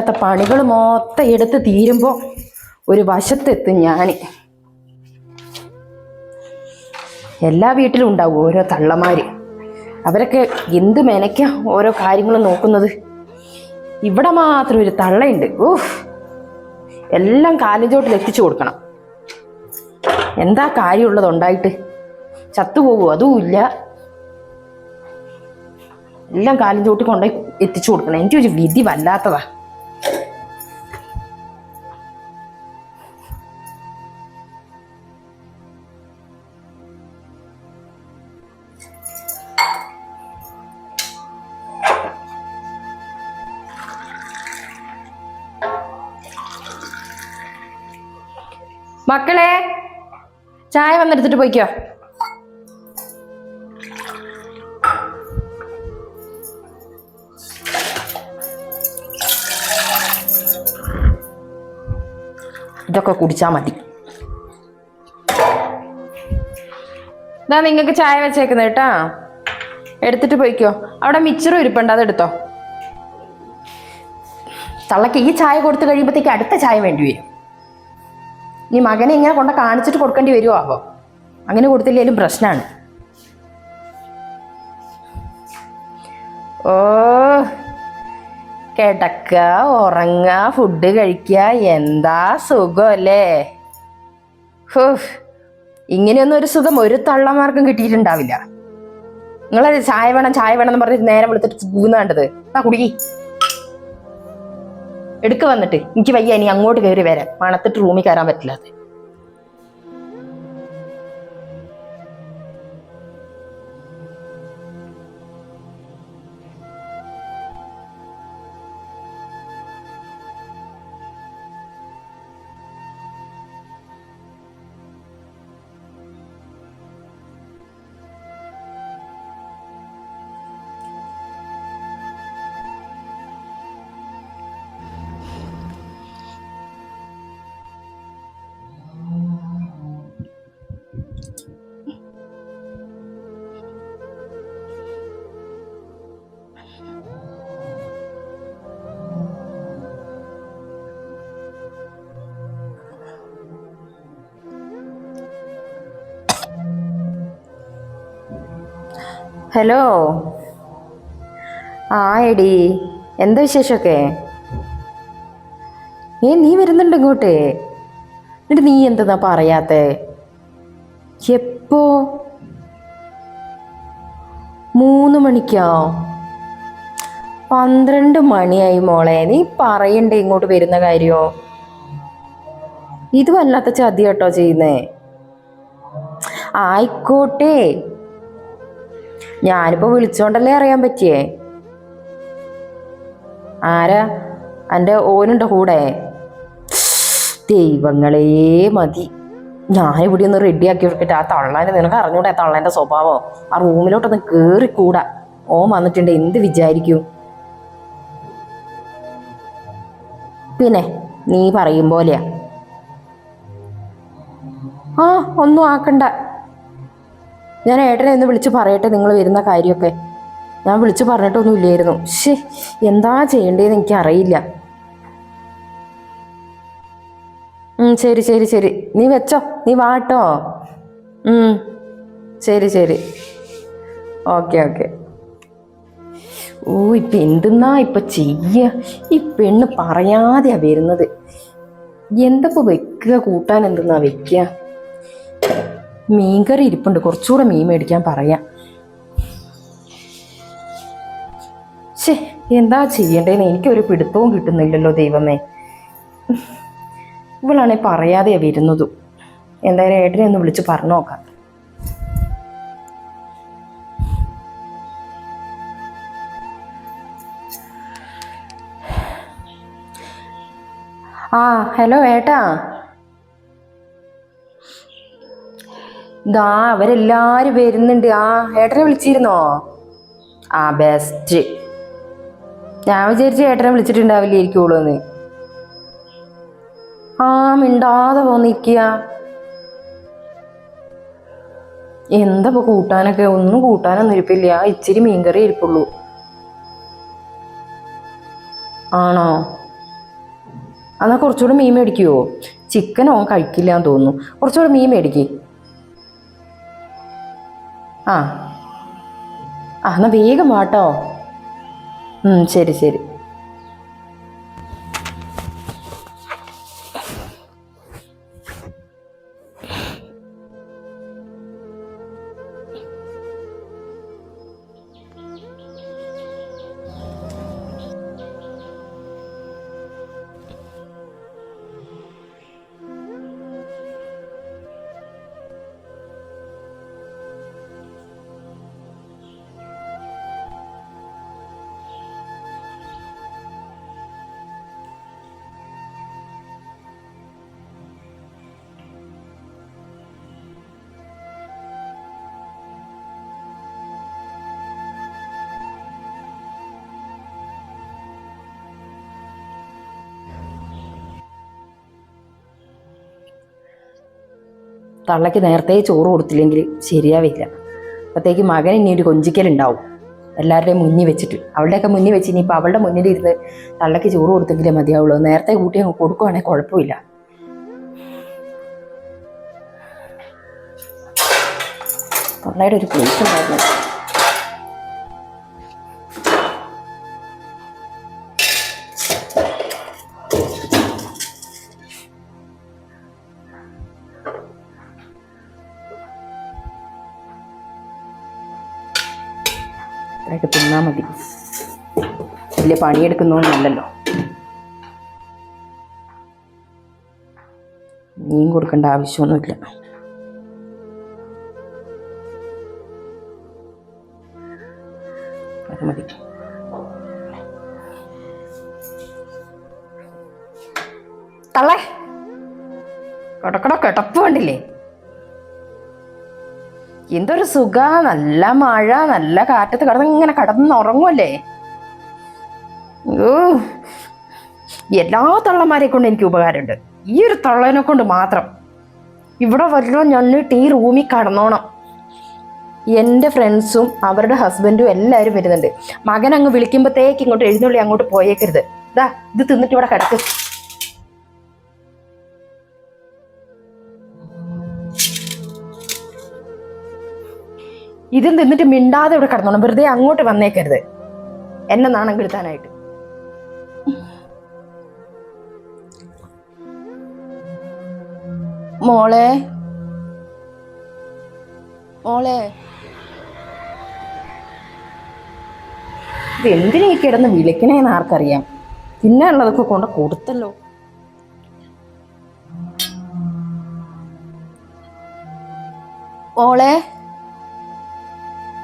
ഇവിടുത്തെ പണികൾ മൊത്തം എടുത്ത് തീരുമ്പോൾ ഒരു വശത്തെത്തും ഞാൻ എല്ലാ വീട്ടിലും ഉണ്ടാവും ഓരോ തള്ളമാർ അവരൊക്കെ എന്ത് മെനയ്ക്ക ഓരോ കാര്യങ്ങളും നോക്കുന്നത്. ഇവിടെ മാത്രം ഒരു തള്ളയുണ്ട്. ഊഹ് എല്ലാം കാലിഞ്ചോട്ടിൽ എത്തിച്ചു കൊടുക്കണം. എന്താ കാര്യമുള്ളത് ഉണ്ടായിട്ട്? ചത്തുപോകുമോ അതുമില്ല എല്ലാം കാലിഞ്ചോട്ടിൽ ചോട്ടി കൊണ്ടുപോയി എത്തിച്ചു കൊടുക്കണം. എനിക്കൊരു വിധി വല്ലാത്തതാ. മക്കളെ ചായ വന്നെടുത്തിട്ട് പോയിക്കോ. ഇതൊക്കെ കുടിച്ചാ മതി. ഇതാ നിങ്ങൾക്ക് ചായ വെച്ചേക്കുന്നത് കേട്ടാ. എടുത്തിട്ട് പോയിക്കോ. അവിടെ മിച്ചറും ഇരിപ്പുണ്ട് അതെടുത്തോ. തള്ളക്ക് ഈ ചായ കൊടുത്തു കഴിയുമ്പോഴത്തേക്ക് അടുത്ത ചായ വേണ്ടി വരും. ഈ മകനെ ഇങ്ങനെ കൊണ്ട് കാണിച്ചിട്ട് കൊടുക്കേണ്ടി വരുമോ ആവോ അങ്ങനെ കൊടുത്തില്ലേലും പ്രശ്നമാണ് ഓ കിടക്ക ഉറങ്ങ ഫുഡ് കഴിക്കുക എന്താ സുഖമല്ലേ? ഇങ്ങനെയൊന്നും ഒരു സുഖം ഒരു തള്ളമാർക്കും കിട്ടിയിട്ടുണ്ടാവില്ല. നിങ്ങളത് ചായ വേണം ചായ വേണം എന്ന് പറഞ്ഞിട്ട് നേരം വിളിച്ചിട്ട് കൂന്ന കണ്ടത്. ആ കുടുക്കി. എടുക്ക വന്നിട്ട്. എനിക്ക് വയ്യ ഇനി അങ്ങോട്ട് കയറി വരാൻ. മണത്തിട്ട് റൂമിൽ കയറാൻ പറ്റില്ലാത്ത ഹലോ. ആ എടി. എന്താ വിശേഷമൊക്കെ? ഏ നീ വരുന്നുണ്ട് ഇങ്ങോട്ട്. എന്നിട്ട് നീ എന്താ പറയാത്തെ? എപ്പോ? മൂന്ന് മണിക്കോ? പന്ത്രണ്ട് മണിയായി മോളെ. നീ പറയണ്ടേ ഇങ്ങോട്ട് വരുന്ന കാര്യോ? ഇത് വല്ലാത്ത ചതി കേട്ടോ ചെയ്യുന്നേ. ആയിക്കോട്ടെ. ഞാനിപ്പോ വിളിച്ചോണ്ടല്ലേ അറിയാൻ പറ്റിയേ? ആരാ? എന്റെ ഓനുണ്ടോ കൂടെ? ദൈവങ്ങളേ മതി. ഞാൻ ഇവിടെ ഒന്ന് ആക്കി വെക്കട്ടെ ആ തള്ളാന്റെ നിനക്ക് അറിഞ്ഞൂടെ ആ തള്ളാന്റെ സ്വഭാവം? ആ റൂമിലോട്ടൊന്ന് കേറിക്കൂടാ. ഓൻ വന്നിട്ടുണ്ട് എന്ത് വിചാരിക്കും? പിന്നെ നീ പറയും പോലെയാ. ആ ഒന്നും ആക്കണ്ട. ഞാൻ ഏട്ടനെ ഒന്ന് വിളിച്ച് പറയട്ടെ നിങ്ങൾ വരുന്ന കാര്യമൊക്കെ. ഞാൻ വിളിച്ച് പറഞ്ഞിട്ടൊന്നും ഇല്ലായിരുന്നു ശേ എന്താ ചെയ്യേണ്ടതെന്ന് എനിക്ക് അറിയില്ല ഉം, ശരി ശരി ശരി. നീ വെച്ചോ. നീ വാട്ടോ ശരി ശരി. Okay okay. ഓ ഇപ്പൊ എന്തെന്നാ ഇപ്പൊ ചെയ്യ? ഈ പെണ്ണ് പറയാതെയാ വരുന്നത്. എന്തപ്പോ വെക്കുക കൂട്ടാൻ എന്തെന്നാ വെക്കുക? മീൻകറി ഇരിപ്പുണ്ട്. കുറച്ചുകൂടെ മീൻ മേടിക്കാൻ പറയാം. ശേ എന്താ ചെയ്യണ്ടേന്ന്? എനിക്കൊരു പിടുത്തവും കിട്ടുന്നില്ലല്ലോ ദൈവമേ. ഇവളാണെ പറയാതെ വരുന്നതും. എന്തായാലും ഏട്ടനെ ഒന്ന് വിളിച്ച് പറഞ്ഞു നോക്കാം. ആ ഹലോ ഏട്ടാ. ദാ അവരെല്ലാരും വരുന്നുണ്ട്. ആ ഏട്ടനെ വിളിച്ചിരുന്നോ? ആ ബെസ്റ്റ് ഞാൻ വിചാരിച്ചു ഏട്ടനെ വിളിച്ചിട്ടുണ്ടാവില്ലായിരിക്കുള്ളൂ എന്ന് ആ മിണ്ടാതെ പോന്നിരിക്കുക എന്താ ഇപ്പൊ കൂട്ടാനൊക്കെ? ഒന്നും കൂട്ടാനൊന്നും ഇരിപ്പില്ല. ഇച്ചിരി മീൻകറി ഇരിപ്പുള്ളൂ. ആണോ? എന്നാൽ കുറച്ചുകൂടെ മീൻ മേടിക്കുവോ? ചിക്കൻ ഓൻ കഴിക്കില്ല എന്ന് തോന്നുന്നു. കുറച്ചുകൂടെ മീൻ മേടിക്ക്. ആ. ആ എന്നാൽ വേഗം വാട്ടോ. ശരി ശരി. തള്ളയ്ക്ക് നേരത്തെ ചോറ് കൊടുത്തില്ലെങ്കിൽ ശരിയാവില്ല. അപ്പോഴത്തേക്ക് മകൻ ഇനി ഒരു കൊഞ്ചിക്കലുണ്ടാവും. എല്ലാവരുടെയും മുന്നിൽ വെച്ചിട്ട്. അവളുടെയൊക്കെ മുന്നിൽ വെച്ച് ഇനിയിപ്പോൾ അവളുടെ മുന്നിലിരുന്ന് തള്ളയ്ക്ക് ചോറ് കൊടുത്തെങ്കിലേ മതിയാവുള്ളൂ. നേരത്തെ കൂട്ടി അങ്ങ് കൊടുക്കുവാണെങ്കിൽ കുഴപ്പമില്ല. തള്ളയുടെ ഒരു പ്ലേറ്റ് ഉണ്ടായിരുന്നു. വലിയ പണിയെടുക്കുന്നൊന്നുമല്ലല്ലോ മീൻ കൊടുക്കേണ്ട ആവശ്യമൊന്നുമില്ല. അത് മതി. തള്ളേ. എന്തൊരു സുഖ. നല്ല മഴ നല്ല കാറ്റത്ത് കിടന്ന് ഇങ്ങനെ കിടന്നുറങ്ങുമല്ലേ എല്ലാ തള്ളന്മാരെ കൊണ്ട് എനിക്ക് ഉപകാരമുണ്ട്. ഈ ഒരു തള്ളനെ കൊണ്ട് മാത്രം. ഇവിടെ വല്ലോ ഞണ്ണിട്ട് ഈ റൂമിൽ കടന്നോണം. എന്റെ ഫ്രണ്ട്സും അവരുടെ ഹസ്ബൻഡും എല്ലാവരും വരുന്നുണ്ട്. മകൻ അങ്ങ് വിളിക്കുമ്പോഴത്തേക്ക് ഇങ്ങോട്ട് എഴുന്നള്ളി അങ്ങോട്ട് പോയേക്കരുത്. ഇതാ ഇത് തിന്നിട്ട് ഇവിടെ കിടക്ക്. ഇതും തിന്നിട്ട് മിണ്ടാതെ ഇവിടെ കിടന്നോണം. വെറുതെ അങ്ങോട്ട് വന്നേക്കരുത്. എന്നെ നാണം കെടുത്താനായിട്ട്. മോളെ. മോളെ. ഇത് എന്തിനാ കിടന്ന് വിളിക്കണേന്ന് ആർക്കറിയാം? തിന്നാനുള്ളതൊക്കെ കൊണ്ട് കൊടുത്തല്ലോ. മോളെ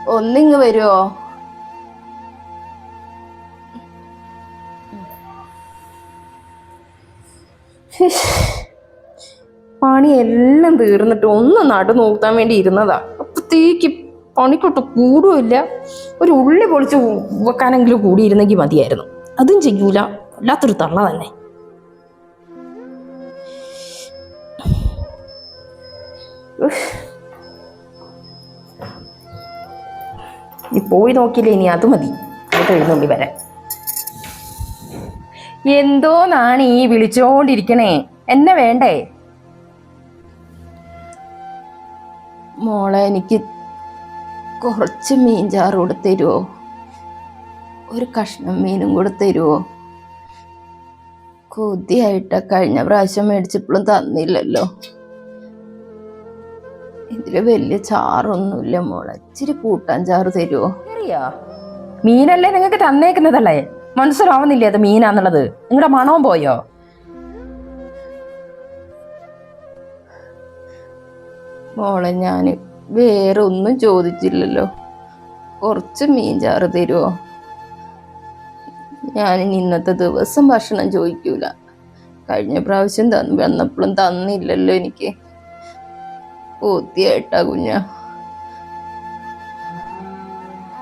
ഒന്നിങ്ങ് വരുമോ പണിയെല്ലാം തീർന്നിട്ട് ഒന്ന് നടു നോക്കാൻ വേണ്ടി ഇരുന്നതാ. അപ്പത്തേക്ക് പണിക്കൊട്ട് കൂടുമില്ല ഒരു ഉള്ളി പൊളിച്ച് വെക്കാനെങ്കിലും കൂടിയിരുന്നെങ്കിൽ മതിയായിരുന്നു. അതും ചെയ്യൂല. വല്ലാത്തൊരു തള്ള തന്നെ. ഈ പോയി നോക്കിയില്ലേ ഇനി അത് മതി. അത് എഴുന്നള്ളി വരാൻ. എന്തോന്നാണ് ഈ വിളിച്ചോണ്ടിരിക്കണേ? എന്നെ വേണ്ടേ? മോളെ എനിക്ക് കുറച്ച് മീൻ ചാറ് കൂടെ തരുമോ ഒരു കഷ്ണം മീനും കൂടെ തരുമോ കൊതിയായിട്ട കഴിഞ്ഞ പ്രാവശ്യം മേടിച്ചപ്പോഴും തന്നില്ലല്ലോ. ഇതിൽ വലിയ ചാറൊന്നുമില്ല മോളെ. ഇച്ചിരി കൂട്ടാൻ ചാറ് തരുമോ അറിയാ മീനല്ലേ നിങ്ങൾക്ക് തന്നേക്കുന്നതല്ലേ? മനസ്സിലാവുന്നില്ലേ അത് മീനാന്നുള്ളത്? നിങ്ങളുടെ മണവും പോയോ? മോളെ ഞാൻ വേറെ ഒന്നും ചോദിച്ചില്ലല്ലോ. കുറച്ച് മീൻ ചാറ് തരുമോ ഞാൻ ഇന്നത്തെ ദിവസം ഭക്ഷണം ചോദിക്കൂല. കഴിഞ്ഞ പ്രാവശ്യം തന്നു വന്നപ്പോഴും തന്നില്ലല്ലോ എനിക്ക്. പൂത്തിയായിട്ടാ കുഞ്ഞ.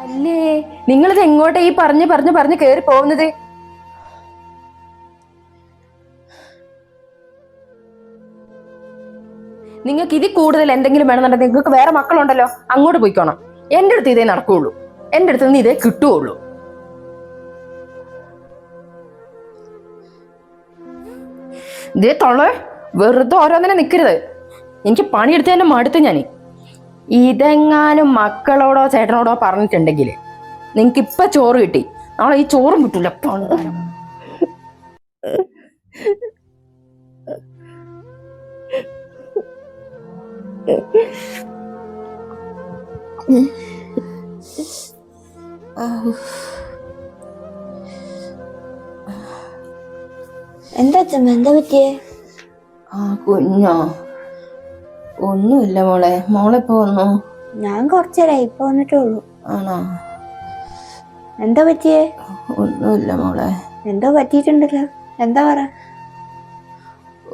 അല്ലേ? നിങ്ങളിത് എങ്ങോട്ടാ ഈ പറഞ്ഞ് പറഞ്ഞ് പറഞ്ഞ് കയറി പോകുന്നത്? നിങ്ങൾക്ക് ഇതിൽ കൂടുതൽ എന്തെങ്കിലും വേണമെന്നുണ്ടെങ്കിൽ നിങ്ങൾക്ക് വേറെ മക്കളുണ്ടല്ലോ അങ്ങോട്ട് പോയിക്കോണം. എന്റെ അടുത്ത് ഇതേ നടക്കുകയുള്ളൂ. എന്റെ അടുത്ത് നിന്ന് ഇതേ കിട്ടുകയുള്ളൂ. ഇതേ തൊള്ളേ വെറുതെ ഓരോന്നിനെ നിൽക്കരുത് എനിക്ക് പണിയെടുത്ത് തന്നെ മടുത്ത് ഞാൻ ഇതെങ്ങാനും മക്കളോടോ ചേട്ടനോടോ പറഞ്ഞിട്ടുണ്ടെങ്കിൽ നിങ്ങൾക്ക് ഇപ്പൊ ചോറ് കിട്ടി. നാളെ ഈ ചോറും കിട്ടൂല. പണ്ടാരം. എന്താ അച്ഛമ്മ? എന്താ പറ്റിയേ? ആ കുഞ്ഞോ. ഒന്നുമില്ല മോളെ. മോളെപ്പോ വന്നു? ഞാൻ കുറച്ചേരായി. ഇപ്പൊ വന്നിട്ടേ ഉള്ളൂ ആണോ? എന്താ പറ്റിയേ? ഒന്നുമില്ല മോളെ. എന്തോ പറ്റിയിട്ടുണ്ടല്ലോ. എന്താ പറ?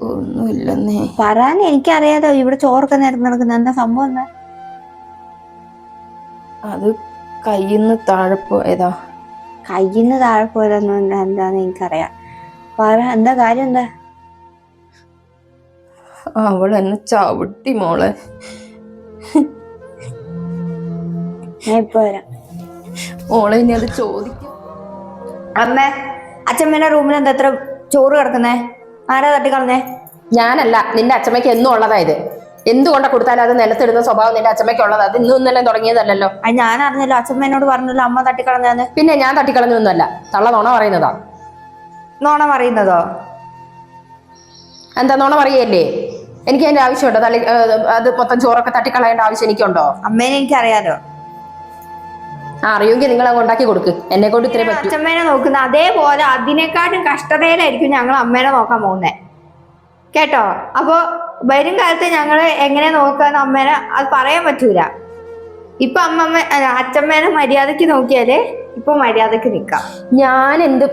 ഒന്നുമില്ലെന്നേ. പറയാൻ എനിക്കറിയാതോ ഇവിടെ ചോറൊക്കെ നേരം നടക്കുന്ന. എന്താ സംഭവം എന്താ? അത് കയ്യിന്ന് താഴെ പോയതാ കയ്യിന്ന് താഴെ പോയതെന്ന് എന്താന്ന് എനിക്കറിയാം. പറ എന്താ കാര്യം എന്താ? അവൾ എന്നെ ചവിട്ടി മോളെ. ഞാൻ ഇപ്പൊ വരാം. മോളെ ഇനി അത് ചോദിക്കും അമ്മേ അച്ഛമ്മേന്റെ റൂമിൽ എന്താ എത്ര ചോറ് കിടക്കുന്നേ? ആരാ തട്ടിക്കളഞ്ഞേ? ഞാനല്ല. നിന്റെ അച്ഛമ്മയ്ക്ക് എന്നും ഉള്ളതാ ഇത്. എന്തുകൊണ്ടാ കൊടുത്താലും അത് നിലത്തിടുന്ന സ്വഭാവം നിന്റെ അച്ഛമ്മയ്ക്ക് ഉള്ളത് അത് ഇന്നും ഇന്നലെ തുടങ്ങിയതല്ലല്ലോ. അത് ഞാൻ അറിഞ്ഞല്ലോ അച്ഛമ്മ എന്നോട് പറഞ്ഞല്ലോ അമ്മ തട്ടിക്കളഞ്ഞാന്ന്. പിന്നെ ഞാൻ തട്ടിക്കളഞ്ഞൊന്നുമല്ല. തള്ള നോണ പറയുന്നതാ. നോണ പറയുന്നതോ? എന്താ നോണ പറയല്ലേ എനിക്ക് അതിന്റെ ആവശ്യമുണ്ടോ? തള്ളി അത് മൊത്തം ചോറൊക്കെ തട്ടിക്കളയേണ്ട ആവശ്യം എനിക്കുണ്ടോ? അമ്മേനെ എനിക്കറിയാലോ. ആ അറിയുമെങ്കിൽ നിങ്ങൾ അങ്ങ് ഉണ്ടാക്കി കൊടുക്ക്. എന്നെ കൊണ്ട് ഇത്രേ പറ്റൂ. അച്ഛമ്മേനെ നോക്കുന്ന അതേപോലെ അതിനെക്കാട്ടും കഷ്ടതയിലായിരിക്കും ഞങ്ങൾ അമ്മേനെ നോക്കാൻ പോകുന്നത് കേട്ടോ? അപ്പൊ വരും കാലത്ത് ഞങ്ങൾ എങ്ങനെ നോക്കാന്ന് അമ്മേനെ അത് പറയാൻ പറ്റൂല. ഇപ്പൊ അമ്മമ്മ അച്ഛമ്മേനെ മര്യാദയ്ക്ക് നോക്കിയാലേ ഇപ്പൊ മര്യാദയ്ക്ക് നിക്കാം ഞാൻ എന്ത്